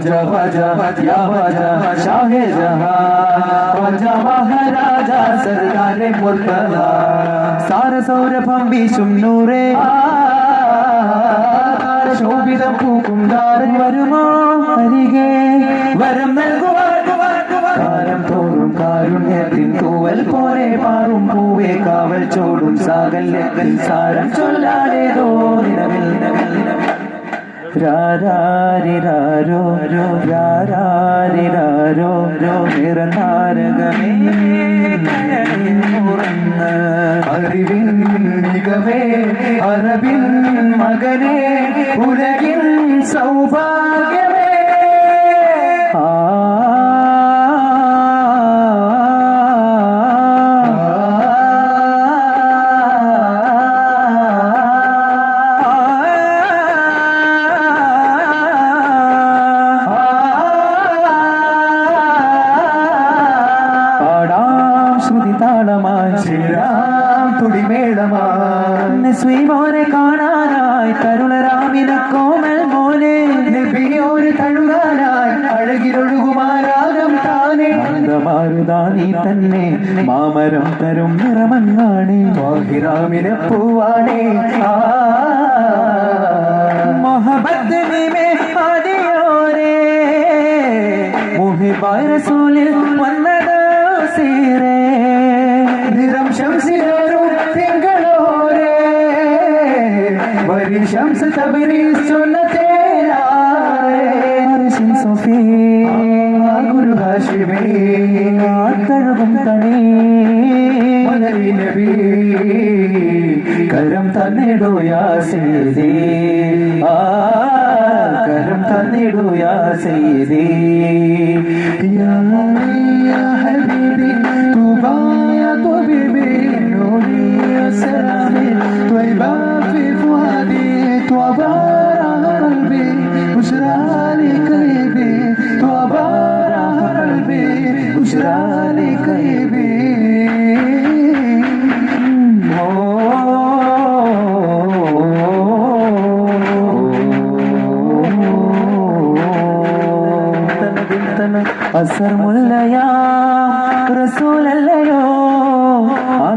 ख्वाजा या ख्वाजा शाह जहां ख्वाजा മഹാരാജ സർദാരെ മുർത്തദ സാരസൗരഭം വീശും നൂറേ ശോഭിതം പൂക്കും ദാരൻ വരുമോ അരികെ വരം നൽകുവാൻ കാലം തോറും കാരുണ്യത്തിൻ തൂവൽ പോലെ പാറും പൂവേ കാവൽ ചോടും സാകല്യത്തിൽ സാരം ചൊല്ലാടേതോ നിലവിൽ നിലവിൽ നിലവിൽ രാരാരിരാരോ രാരാരിരാരോ നിറനാരകമേ ഉറന്ന് അറിവിൻ മികവേ അറബിൻ മകനേ ഉലകിൻ സൗഭാഗ്യമേ. പാടാം ഗർഭിണിയോര് തഴുകാനായി അഴകിലൊഴുകുമാരാകം താനേ. മാറുതാനി തന്നെ മാമരം തരും നിറമങ്ങാണി. മാഹിറാമിനെ പൂവാണി. മൊഹബത്ത് ആദിയോരേ മുഹിബായ സീരേ നിറം ശംസിനോരും തിങ്കളോരേ. വരി ശംസ് തബരീസ് ചൊല്ല യാ സീതി ആ കരം തന്നിടു യാ സീതി യാ ഹബീബി തുബാ യാ നൂരി സലാമി.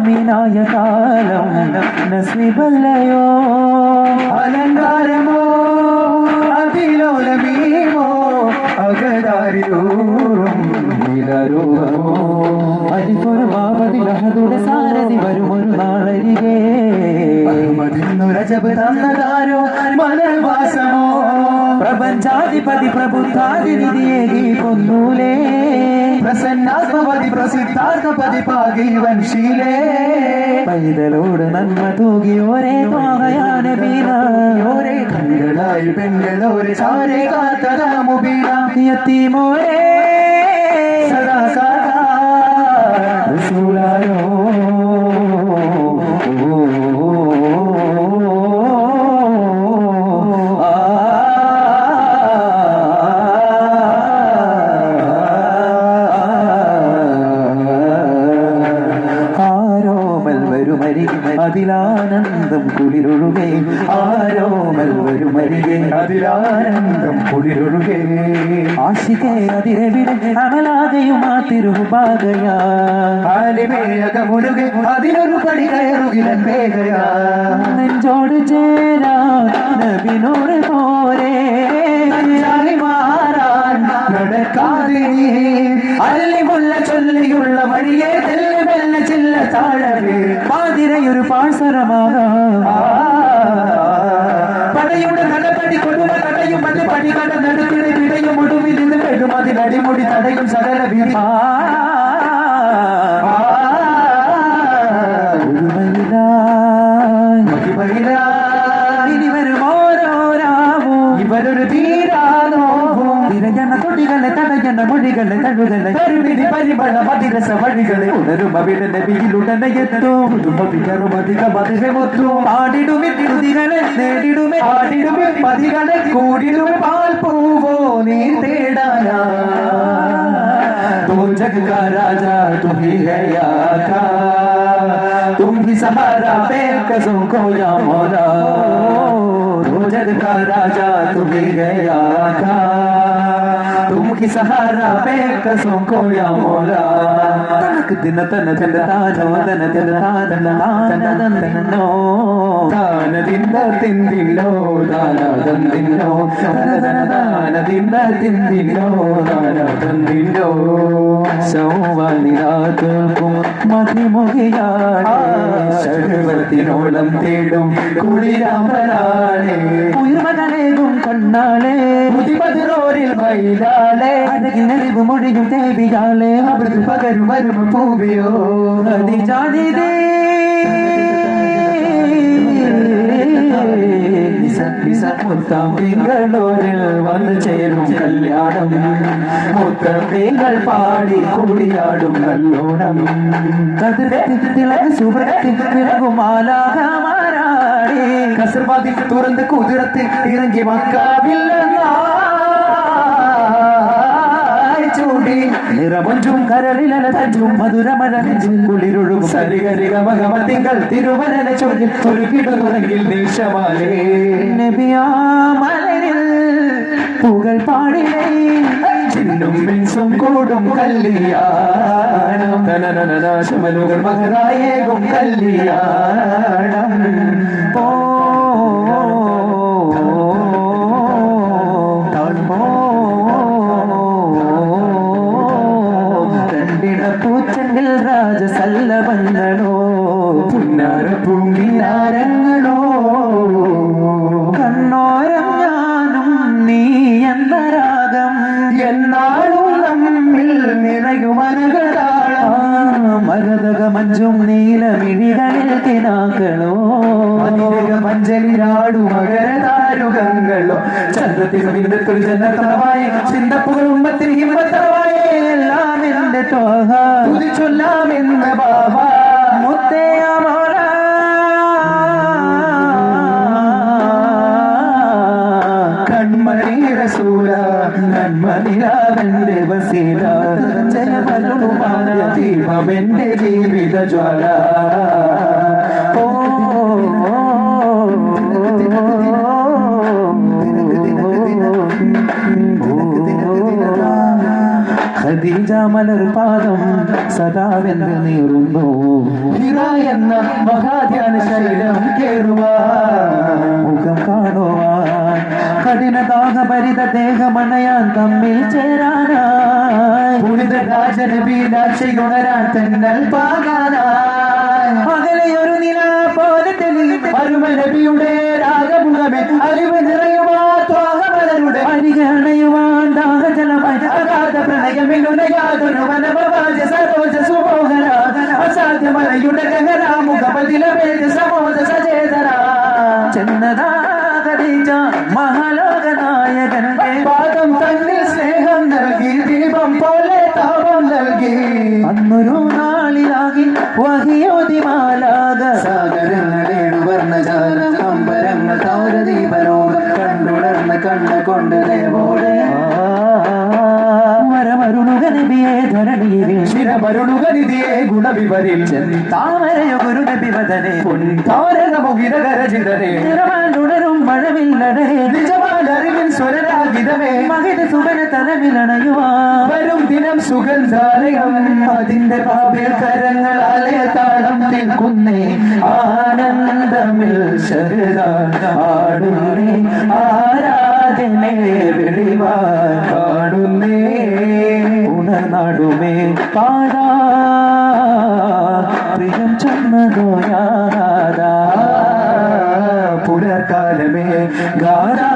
അമീനായ കാലം നസ്ലിബല്ലയോ അലങ്കാരമോ? അതിലോലമീമോ? അകതാരിലൂറും നിലരൂപമോ? അരിപൊരു മാവതിലഹതുടെ സാരഥി വരുമൊരു നാളരികേ. മതിന്നു രജബ് തന്നതാരോ? മനൽവാസമോ പ്രപഞ്ചാധിപതി പ്രബുദ്ധാതിനിധിയേകി പൊന്നൂലേ. പ്രസന്നാത്മപതി പ്രസിദ്ധാത്മപതി പാകി വൻശീലേ പൈതലോട് നന്മ തൂകി ഒരേ പാകയാന ഓരേ കണ്ണുകളായി പെണ്ണുകളോരെ ചാരെ കാത്തതാ മുബീന. യത്തീമോരേ അതിലാനന്ദം കുളിരൊഴുകെ ആരോമൽ വരുമരികെ അതിലാനന്ദം കുളിരൊഴുകെ. ആശികേ അതിരവിടെ അമലാതയും തിരുപാകയാ ആലിമേയകമുരുകെ അതിനൊരു പടി കയറുകിലൻ വേഗയാ നെഞ്ചോട് ചേരാ നബിനോട് പോരെ. മാറാൻ നടക്കാതെ. അല്ലിമുള്ള ചൊല്ലിയുള്ള വഴിയെ ஒரு பாசரமாக படையுடன் நடப்படி கொடும கடையும் வந்து படிக்காட்ட நடுக்கிடை விடையும் முடிவில் இருந்து பெருமதி நடிமுடி தடையும் சகல வீமா बाटी का सफ़र भी करे उधर मबी ने नबी की लूटा नहीं है तो। तुम भी करो बाटी का बाटी से मत तू बाटी डूबी डूबी का डूबे बाटी डूबे बाटी का कोडी डूबे पाल पूवो नी तेड़ाना तुम जग का राजा, तुम ही है याका तुम ही सहारा पे कसम को या मोरा तुम जग का राजा, तुम ही है याका का की सहारा बेकसों को या मौला तनक दिन तन तन तानो तन तन तान तान तन तनो താന ദിന്ദ തിന്ദിന്നോ താന തന്ദിന്നോ തന തന താന ദിന്ദ തിന്ദിന്നോ താന തന്ദിന്നോ സൗവാനിരാത്തും മതിമുഖിയാടേ സർവത്തിനോളം തേടും കുളിരാമനാളേ ഉയർമകളേകും കണ്ണാളേ മുതിപതിരോരിൽ മയിലാളേ അഴകിനറിവ് മൊഴിയും ദേവിയാളേ അവർക്ക് പകരും വരും പൂവിയോ? നദി ജാതിതേ മുത്തമ്പിങ്ങളോരിൽ വന്നു ചേരും കല്യാണം. മുത്തമ്പികൾ പാടി കൂടിയാടും നല്ലോണം കതിരത്തിളക സുഹൃത്തിൽ വിളകുമാലാകമാരാടി കസർവാദി തുറന്ന് കുതിരത്തിൽ ഇറങ്ങി മക്കാവില്ല கொண்டே நிறமொன்றும் கரலில் அலதஞ்சும் மதுரமர நெஞ்சும் குளிருழும் சரிகரிக மகம திங்கள் திருவரண சொல்லில் துருக்கிட உலகில் நிஷமாலே. நெபியா மலரில் புகழ் பாடினை. சின்னும் மின்சும் கூடும் கல்யாணம். தனநன நாசமலுகள் மகராயேகும் கல்யாணம். എന്നാളും നമ്മിൽ നിറയുമനകളാളാം മരതക മഞ്ചും നീലമിഴികളിൽ കിനാക്കളോ? മഞ്ചലിരാടും മകരതാരുകങ്ങളോ? ചന്ദ്രത്തിൽ ബിന്ദത്തിൽ ജനതമായി ചിന്തപ്പുകൾ ഉമ്മത്തിന് ഹിമ്മത്തമായി എല്ലാം എന്റെ തോഹ ചൊല്ലാമെന്ന് ബാബ ജ്വാല ഖദീജ മലർ പാദം സദാവെന്ന് നീറുന്നു. ഹിറ എന്ന മഹാധ്യാന ശൈലം മുഖം കാണുവാൻ. കഠിന ദാഹഭരിത ദേഹമണയാൻ തമ്മിൽ ചേരാനായി ഒരു നില രാഗമുഖമേ. അറിവ് നിറയുവാ ത്വാഹമലരുടെ അരികണയുവാൻ ദാഹജലമായി. അസാധ്യമലയുടെ ഗഹനാമുഖപതിലവേദ സമോദ സചേതന. ചെന്നതാകരീജ മഹാലോകനായകൻ പാദം തന്നിൽ സ്നേഹം നൽകി ദീപം പോലെ താപം നൽകി. അന്നൊരു നാളിലാകി വഹിയോതിമാലാക സാഗരങ്ങളേണു വർണജാല അമ്പരങ്ങൾ തൗരദീപനോ കണ്ടുടർന്ന് കണ്ണ് കൊണ്ട് ദേവോടെ. വരമരുണുകനബിയെ ധരണിയിൽ. ശിരമരുണുകനിധിയെ ഗുണവിവരിൽ. താമരയോ ഗുരുനബിവദനെ താരകമുഖിതകരചിതനെ നിറമാലുണരും മഴവില്ലടേ നിജമാലറിവിൻ സ്വരരാഗിതമേ മകിത സുബന തലമിലണയുവാ വരും ദിനം സുഗന്ധാലയം. അതിന്റെ പാപിൽ കരങ്ങളാലെ താളം നിൽക്കുന്നേ. ആനന്ദമിൽ ശരതാടുന്നേ ആരാധനെ വെളിവാൻ കാണുന്നേ ഉണർന്നാടുമേ. പാടാ. പ്രിയം ചൊന്നതോ യാതാ പുലർക്കാലമേ ഗാനാ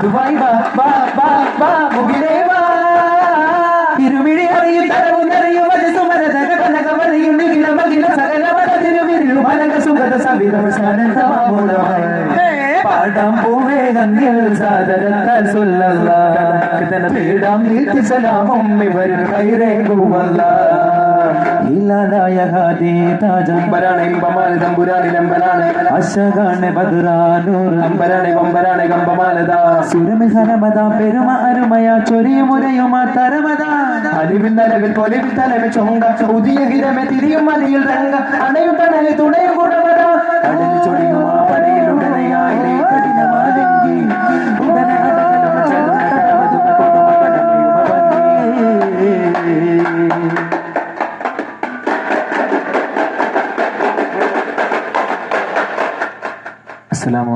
அதுவாய் வா வா வா வா முகிலே வா திருமிழி அறையில் தரவு நிறையும் அது சுமரதக கனக வரையும் நிகில மகில சகல வர திருவிரிலும் அழக சுகத சவிதம் பாடம் பூவே நந்தில் சாதரத்தால் சொல்லல்லா பேடாம் நீட்டி சலாம் உம்மை வரும் கயிறே குவல்லா. ഇല്ലാതായ ഹാദി താജ അമ്പരാണ് ഇമ്പമാല തമ്പുരാനി നമ്പനാണ് അശകാണ് ബദ്രാനൂർ അമ്പരാണ് വമ്പരാണ് കമ്പമാലത സുരമി സരമത പെരുമ അരുമയ ചൊരിയുമുരയുമ തരമത. അലിവിൽ നലവിൽ പൊലിവിൽ തലവിൽ ചൊങ്ക പുതിയ ഹിരമെ തിരിയും മതിയിൽ രംഗ അണയും തണലിൽ തുണയും കടലിൽ ചൊടിയും